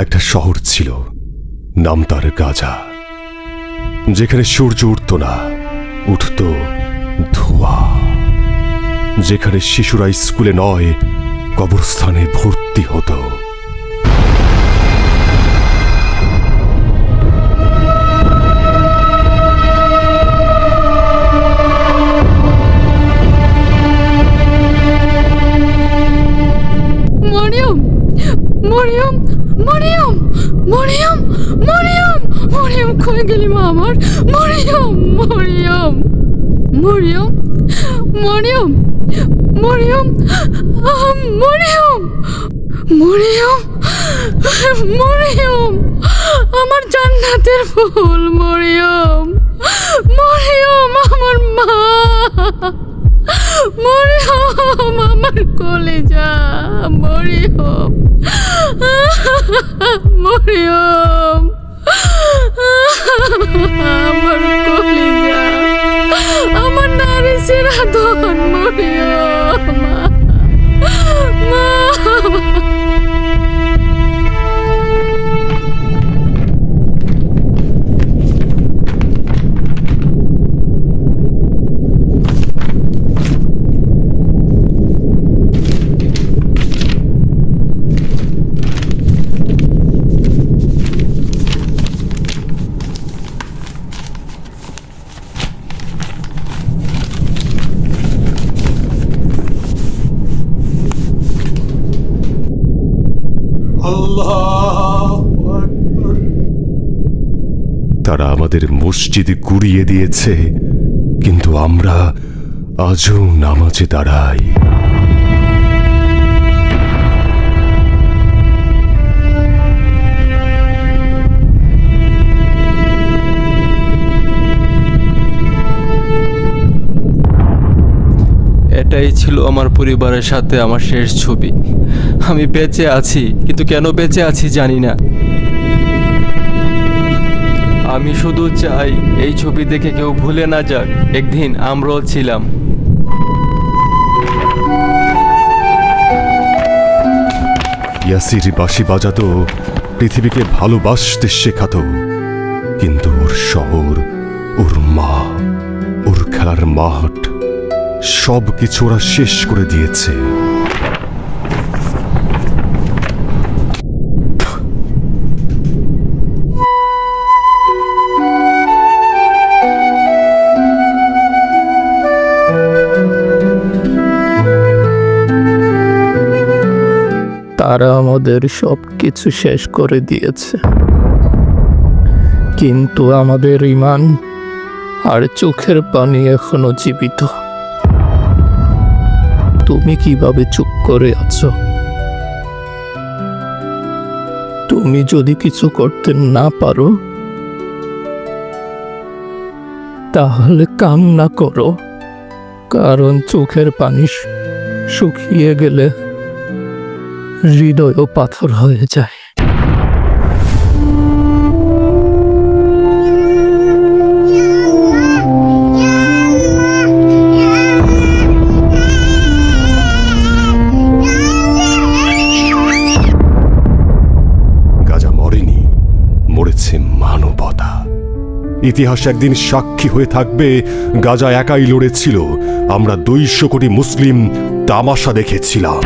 একটা শহর ছিল, নাম তার গাজা, যেখানে সূর্য উঠত না, উঠত ধোঁয়া। যেখানে শিশুরা স্কুলে নয়, কবরস্থানে ভর্তি হতো। মরিয়ম মরিয়ম মরিয়ম মরিয়ম মরিয়ম মরিয়ম কই গেলি মা আমার? মরিয়ম মরিয়ম মরিয়ম মরিয়ম মরিয়ম মরিয়ম মরিয়ম মরিয়ম, আমার জান্নাতের ফুল, মরিয়ম মরিয়ম, আমার মা। মরিয়ম আমার কলেজা মরিয়ম মরিয়ম আমার কলেজা আমার নারী সিরাধন মরিয়ম তারা আমাদের মসজিদ গুড়িয়ে দিয়েছে কিন্তু আমরা আজও নামাজে দাঁড়াই। এটাই ছিল আমার পরিবারের সাথে আমার শেষ ছবি। আমি বেঁচে আছি, কিন্তু কেন বেঁচে আছি জানি না। আমি শুধু চাই এই ছবি দেখে কেউ ভুলে না যাক, একদিন আমরাও ছিলাম। ইয়াসির বাঁশি বাজাতো, পৃথিবীকে ভালোবাসতে শেখাতো। কিন্তু ওর শহর, ওর মা, ওর খেলার মাঠ সব কিছু ওরা শেষ করে দিয়েছে। তারা আমাদের সব কিছু শেষ করে দিয়েছে। কিন্তু আমাদের ইমান আর চোখের পানি এখনও জীবিত। তুমি কীভাবে চুপ করে আছো? তুমি যদি কিছু করতে না পারো, তাহলে কান্না করো। কারণ চোখের পানি শুকিয়ে গেলে হৃদয়ও পাথর হয়ে যায়। ইতিহাস একদিন সাক্ষী হয়ে থাকবে। গাজা একাই লড়েছিল। আমরা দুইশো কোটি মুসলিম তামাশা দেখেছিলাম।